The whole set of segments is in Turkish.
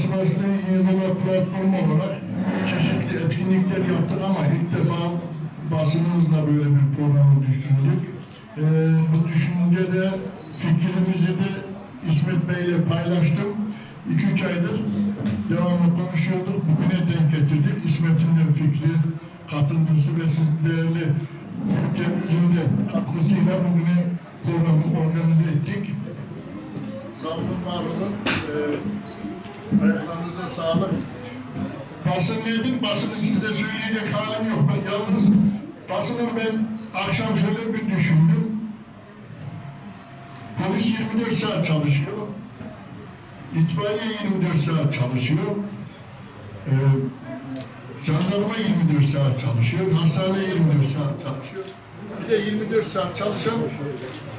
Sivaslı İzlama platformu olarak çeşitli etkinlikler yaptık ama ilk defa basınımızla böyle bir programı düşündük. Ee, bu düşüncede fikrimizi de İsmet Bey ile paylaştım. 2-3 aydır devamlı konuşuyorduk. Bugüne denk getirdik. İsmet'in de fikri, katılımcısı ve siz değerli ülkemizin de katkısıyla bugüne programı organize ettik. Sağ olun, var olun. Ayaklarınıza sağlık. Basın nedir? Basını size söyleyecek halim yok. Ben yalnız basını ben akşam şöyle bir düşündüm. Polis 24 saat çalışıyor. İtfaiye 24 saat çalışıyor. Ee, jandarma 24 saat çalışıyor. Hastane 24 saat çalışıyor. Bir de 24 saat çalışan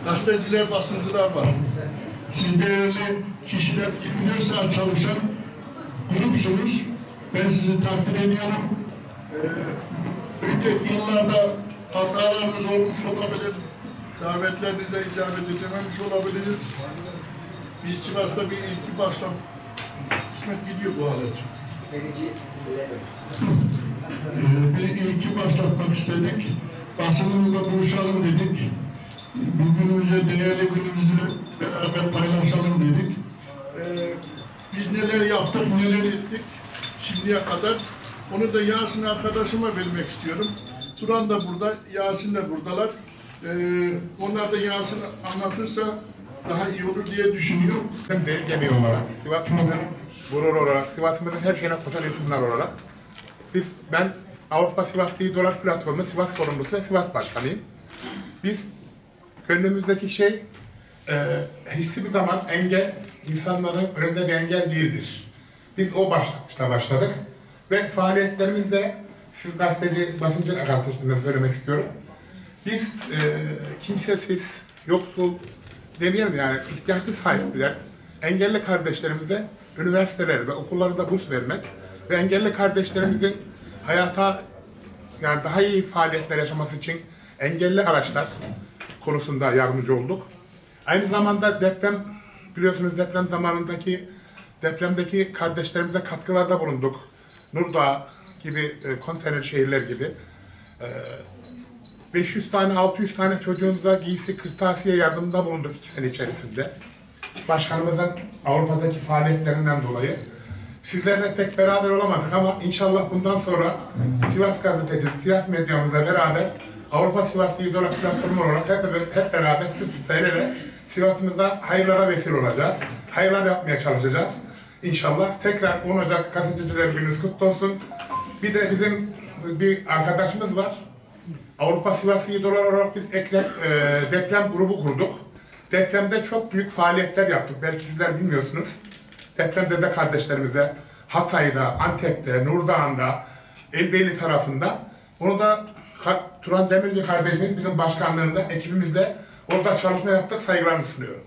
gazeteciler, basıncılar var. Siz değerli kişiler 24 saat çalışan grupsunuz. Ben sizi takdir ediyorum. Ee, önceki yıllarda hatalarınız olmuş olabilir. Davetlerinize icabet edememiş olabiliriz. Biz Sivas'ta bir ilki başlam. İsmet gidiyor bu alet. Verici level. Ee, bir ilki başlatmak istedik. Basınımızla buluşalım dedik. Bugünümüze, değerli günümüzü beraber paylaşalım dedik. Ee, biz neler yaptık, neler ettik şimdiye kadar. Onu da Yasin arkadaşıma vermek istiyorum. Turan da burada, Yasin de buradalar. Ee, onlar da Yasin anlatırsa daha iyi olur diye düşünüyorum. Hem de gemi olarak, Sivas'ımızın gurur olarak, Sivas'ımızın her şeyine koşan isimler olarak biz, ben Avrupa Sivas Liderler Platformu Sivas sorumlusu ve Sivas Başkanıyım. Biz gönlümüzdeki şey e, hiçbir zaman engel insanların önünde bir engel değildir. Biz o başlangıçta başladık ve faaliyetlerimizde siz gazeteci, basıncı kardeşlerime söylemek istiyorum. Biz e, kimsesiz, yoksul demeyelim yani ihtiyaçlı sahipler, engelli kardeşlerimize üniversiteler ve okullarda burs vermek ve engelli kardeşlerimizin hayata yani daha iyi faaliyetler yaşaması için engelli araçlar konusunda yardımcı olduk. Aynı zamanda deprem biliyorsunuz deprem zamanındaki depremdeki kardeşlerimize katkılarda bulunduk. Nurdağ gibi e, konteyner şehirler gibi. 500 tane 600 tane çocuğumuza giysi kırtasiye yardımında bulunduk iki sene içerisinde. Başkanımızın Avrupa'daki faaliyetlerinden dolayı. Sizlerle pek beraber olamadık ama inşallah bundan sonra Sivas gazetecisi, Sivas medyamızla beraber Avrupa Sivas Liderler Platformu olarak hep, hep beraber sırt sırt Sivas'ımızda hayırlara vesile olacağız. Hayırlar yapmaya çalışacağız. İnşallah tekrar 10 Ocak gazeteciler gününüz kutlu olsun. Bir de bizim bir arkadaşımız var. Avrupa Sivas İdolar olarak biz Ekrem, e, deprem grubu kurduk. Depremde çok büyük faaliyetler yaptık. Belki sizler bilmiyorsunuz. Depremzede kardeşlerimize Hatay'da, Antep'te, Nurdağ'ında, Elbeyli tarafında. Onu da Turan Demirci kardeşimiz bizim başkanlığında, ekibimizde orada çalışma yaptık. Saygılarımı sunuyorum.